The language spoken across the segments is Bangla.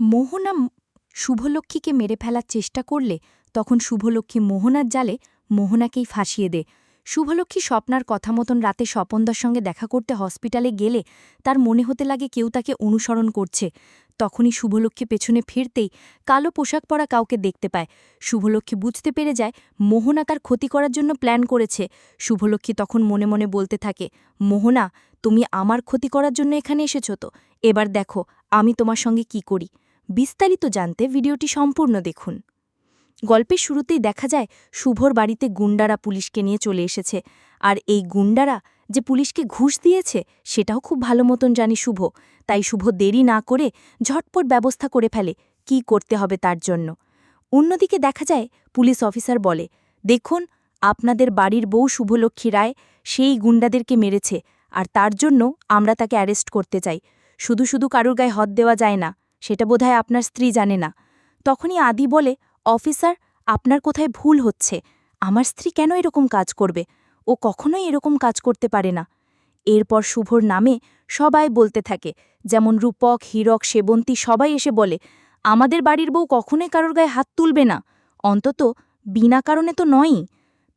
মোহনা শুভলক্ষ্মীকে মেরে ফেলার চেষ্টা করলে তখন শুভলক্ষ্মী মোহনার জালে মোহনাকেই ফাঁসিয়ে দে শুভলক্ষ্মী স্বপ্নার কথা মতন রাতে স্বপনদার সঙ্গে দেখা করতে হসপিটালে গেলে তার মনে হতে লাগে কেউ তাকে অনুসরণ করছে। তখনই শুভলক্ষ্মী পেছনে ফিরতেই কালো পোশাক পরা কাউকে দেখতে পায়। শুভলক্ষ্মী বুঝতে পেরে যায়, মোহনা তার ক্ষতি করার জন্য প্ল্যান করেছে। শুভলক্ষ্মী তখন মনে মনে বলতে থাকে, মোহনা, তুমি আমার ক্ষতি করার জন্য এখানে এসেছ তো? এবার দেখো, আমি তোমার সঙ্গে কি করি? বিস্তারিত জানতে ভিডিওটি সম্পূর্ণ দেখুন। গল্পের শুরুতেই দেখা যায়, শুভর বাড়িতে গুন্ডারা পুলিশকে নিয়ে চলে এসেছে। আর এই গুন্ডারা যে পুলিশকে ঘুষ দিয়েছে, সেটাও খুব ভালো মতন জানি শুভ। তাই শুভ দেরি না করে ঝটপট ব্যবস্থা করে ফেলে, কি করতে হবে তার জন্য। অন্যদিকে দেখা যায়, পুলিশ অফিসার বলে, দেখুন, আপনাদের বাড়ির বউ শুভলক্ষ্মী রায় সেই গুন্ডাদেরকে মেরেছে, আর তার জন্য আমরা তাকে অ্যারেস্ট করতে চাই। শুধু শুধু কারুর গায়ে হদ দেওয়া যায় না। সেটা বোধহয় আপনার স্ত্রী জানে না। তখনই আদি বলে, অফিসার, আপনার কোথায় ভুল হচ্ছে? আমার স্ত্রী কেন এরকম কাজ করবে? ও কখনোই এরকম কাজ করতে পারে না। এরপর শুভর নামে সবাই বলতে থাকে, যেমন রূপক, হীরক, সেবন্তী সবাই এসে বলে, আমাদের বাড়ির বউ কখনোই কারোর গায়ে হাত তুলবে না। অন্তত বিনা কারণে তো নয়ই।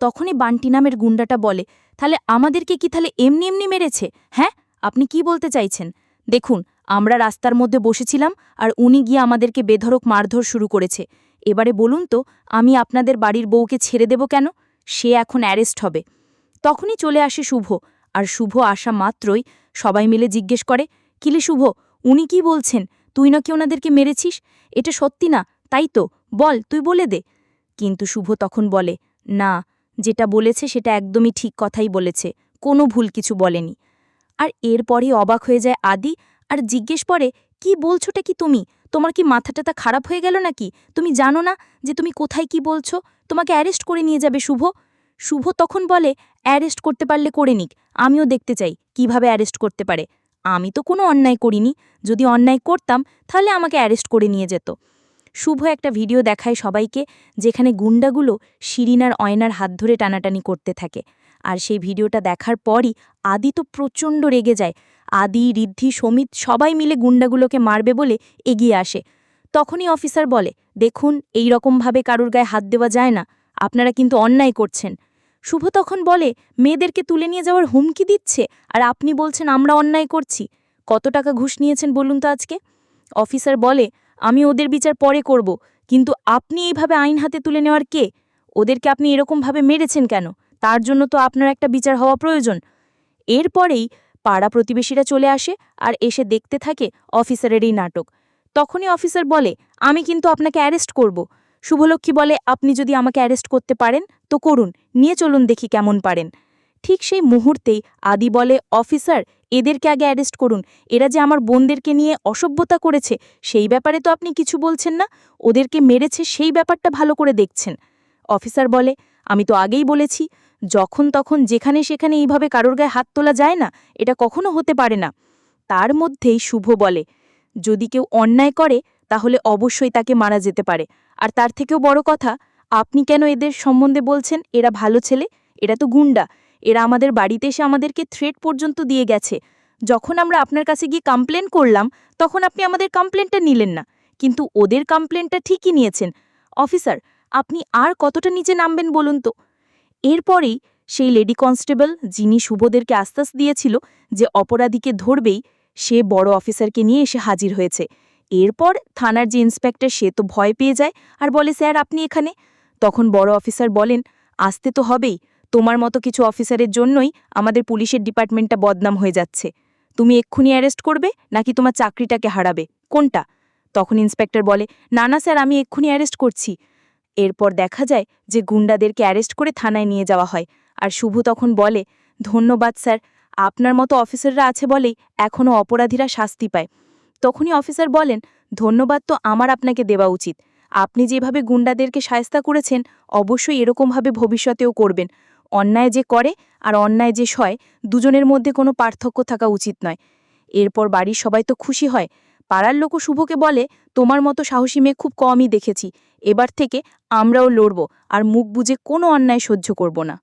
তখনই বান্টি নামের গুন্ডাটা বলে, তাহলে আমাদেরকে কি তাহলে এমনি এমনি মেরেছে? হ্যাঁ আপনি কি বলতে চাইছেন? দেখুন আমরা রাস্তার মধ্যে বসেছিলাম আর উনি গিয়ে আমাদেরকে বেধরক মারধর শুরু করেছে। এবারে বলুন তো, আমি আপনাদের বাড়ির বউকে ছেড়ে দেব কেন? সে এখন অ্যারেস্ট হবে। তখনই চলে আসে শুভ, আর শুভ আসা মাত্রই সবাই মিলে জিজ্ঞেস করে কিলে শুভ, উনি কি বলছেন? তুই নাকি ওনাদেরকে মেরেছিস? এটা সত্যি না, তাই তো, বল, তুই বলে দে। কিন্তু শুভ তখন বলে, না, যেটা বলেছে সেটা একদমই ঠিক কথাই বলেছে, কোনো ভুল কিছু বলেনি। আর এরপরে অবাক হয়ে যায় আদি আর জিজ্ঞেস পরে কি বলছোটা কি তুমি? তোমার কি মাথাটাতা খারাপ হয়ে গেল নাকি? তুমি জানো না যে তুমি কোথায় কি বলছো? তোমাকে অ্যারেস্ট করে নিয়ে যাবে শুভ। শুভ তখন বলে, অ্যারেস্ট করতে পারলে করে নিক, আমিও দেখতে চাই কীভাবে অ্যারেস্ট করতে পারে। আমি তো কোনো অন্যায় করিনি। যদি অন্যায় করতাম, তাহলে আমাকে অ্যারেস্ট করে নিয়ে যেত। শুভ একটা ভিডিও দেখায় সবাইকে, যেখানে গুন্ডাগুলো শিরিনার অয়নার হাত ধরে টানাটানি করতে থাকে। আর সেই ভিডিওটা দেখার পরই আদি তো প্রচণ্ড রেগে যায়। আদি, ঋদ্ধি, সমিত সবাই মিলে গুন্ডাগুলোকে মারবে বলে এগিয়ে আসে। তখনই অফিসার বলে, দেখুন, এই রকমভাবে কারুর গায়ে হাত দেওয়া যায় না। আপনারা কিন্তু অন্যায় করছেন। শুভ তখন বলে, মেয়েদেরকে তুলে নিয়ে যাওয়ার হুমকি দিচ্ছে? আর আপনি বলছেন আমরা অন্যায় করছি? কত টাকা ঘুষ নিয়েছেন বলুন তো আজকে? অফিসার বলে আমি ওদের বিচার পরে করব। কিন্তু আপনি এইভাবে আইন হাতে তুলে নেওয়ার কে? ওদেরকে আপনি এরকমভাবে মেরেছেন কেন? তার জন্য তো আপনার একটা বিচার হওয়া প্রয়োজন। এরপরেই পাড়া প্রতিবেশীরা চলে আসে আর এসে দেখতে থাকে অফিসারের এই নাটক। তখনই অফিসার বলে, আমি কিন্তু আপনাকে অ্যারেস্ট করব। শুভলক্ষ্মী বলে, আপনি যদি আমাকে অ্যারেস্ট করতে পারেন, তো করুন। নিয়ে চলুন দেখি কেমন পারেন। ঠিক সেই মুহূর্তেই আদি বলে, অফিসার এদেরকে আগে অ্যারেস্ট করুন। এরা যে আমার বোনদেরকে নিয়ে অসভ্যতা করেছে, সেই ব্যাপারে তো আপনি কিছু বলছেন না। ওদেরকে মেরেছে সেই ব্যাপারটা ভালো করে দেখছেন। অফিসার বলে, আমি তো আগেই বলেছি, যখন তখন যেখানে সেখানে এইভাবে কারোর গায়ে হাত তোলা যায় না, এটা কখনো হতে পারে না। তার মধ্যেই শুভ বলে, যদি কেউ অন্যায় করে, তাহলে অবশ্যই তাকে মারা যেতে পারে। আর তার থেকেও বড় কথা, আপনি কেন এদের সম্বন্ধে বলছেন? এরা ভালো ছেলে, এরা তো গুন্ডা এরা আমাদের বাড়িতে এসে আমাদেরকে থ্রেট পর্যন্ত দিয়ে গেছে। যখন আমরা আপনার কাছে গিয়ে কমপ্লেন করলাম, তখন আপনি আমাদের কমপ্লেনটা নিলেন না। কিন্তু ওদের কমপ্লেনটা ঠিকই নিয়েছেন। অফিসার আপনি আর কতটা নিচে নামবেন বলুন তো? এরপরেই সেই লেডি কনস্টেবল যিনি শুভদেরকে আশ্বাস দিয়েছিল যে অপরাধীকে ধরবেই, সে বড় অফিসারকে নিয়ে এসে হাজির হয়েছে। এরপর থানার যে ইন্সপেক্টর সে তো ভয় পেয়ে যায় আর বলে, স্যার, আপনি এখানে? তখন বড় অফিসার বলেন, আসতে তো হবেই। তোমার মতো কিছু অফিসারের জন্যই আমাদের পুলিশের ডিপার্টমেন্টটা বদনাম হয়ে যাচ্ছে। তুমি এক্ষুনি অ্যারেস্ট করবে নাকি তোমার চাকরিটাকে হারাবে? কোনটা? তখন ইন্সপেক্টর বলে, না না, স্যার, আমি এক্ষুনি অ্যারেস্ট করছি। এরপর দেখা যায় যে গুন্ডাদেরকে অ্যারেস্ট করে থানায় নিয়ে যাওয়া হয়। আর শুভ তখন বলে, ধন্যবাদ, স্যার। আপনার মতো অফিসাররা আছে বলেই এখনও অপরাধীরা শাস্তি পায়। তখনই অফিসার বলেন, ধন্যবাদ তো আমার আপনাকে দেওয়া উচিত। আপনি যেভাবে গুন্ডাদেরকে সায়স্তা করেছেন, অবশ্যই এরকমভাবে ভবিষ্যতেও করবেন। অন্যায় যে করে আর অন্যায় যে সয়, দুজনের মধ্যে কোনো পার্থক্য থাকা উচিত নয়। এরপর বাড়ির সবাই তো খুশি হয়। পাড়ার লোকও শুভকে বলে, তোমার মতো সাহসী মেয়ে খুব কমই দেখেছি। এবার থেকে আমরাও লড়ব আর মুখ বুঝে কোনো অন্যায় সহ্য করব না।